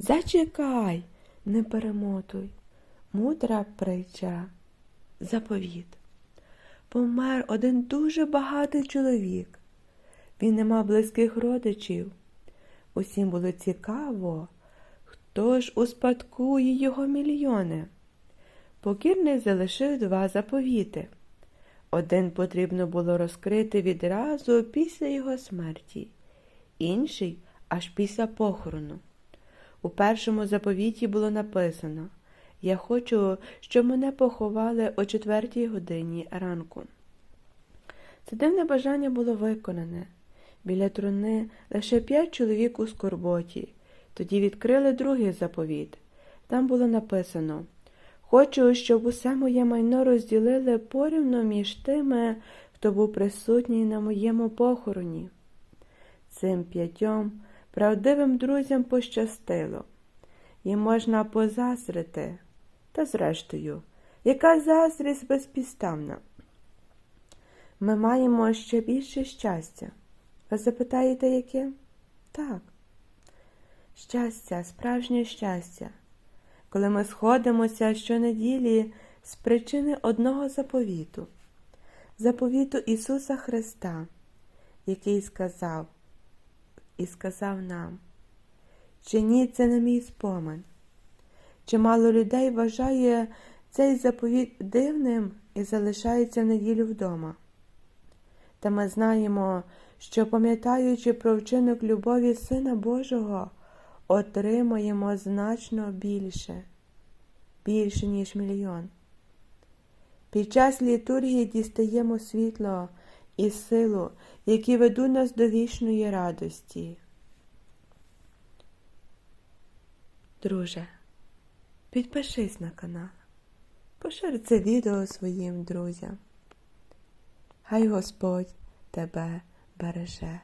Зачекай, не перемотуй. Мудра притча. Заповіт. Помер один дуже багатий чоловік. Він не мав близьких родичів. Усім було цікаво, хто ж успадкує його мільйони. Покірний залишив два заповіти. Один потрібно було розкрити відразу після його смерті, інший аж після похорону. У першому заповіті було написано Я хочу, щоб мене поховали о четвертій годині ранку. Це дивне бажання було виконане. Біля труни лише п'ять чоловік у скорботі. Тоді відкрили другий заповіт. Там було написано Хочу, щоб усе моє майно розділили порівно між тими, хто був присутній на моєму похороні. Цим п'ятьом правдивим друзям пощастило. Їм можна позазрити. Та зрештою, яка заздрість безпідставна? Ми маємо ще більше щастя. Ви запитаєте, яке? Так. Щастя, справжнє щастя, коли ми сходимося щонеділі з причини одного заповіту, заповіту Ісуса Христа, який сказав і сказав нам, чиніть це на мій спомин. Чимало людей вважає цей заповіт дивним і залишається в неділю вдома. Та ми знаємо, що, пам'ятаючи про вчинок любові Сина Божого, отримаємо значно більше, більше, ніж мільйон. Під час літургії дістаємо світло і силу, які ведуть нас до вічної радості. Друже, підпишись на канал, пошир це відео своїм друзям. Хай Господь тебе береже.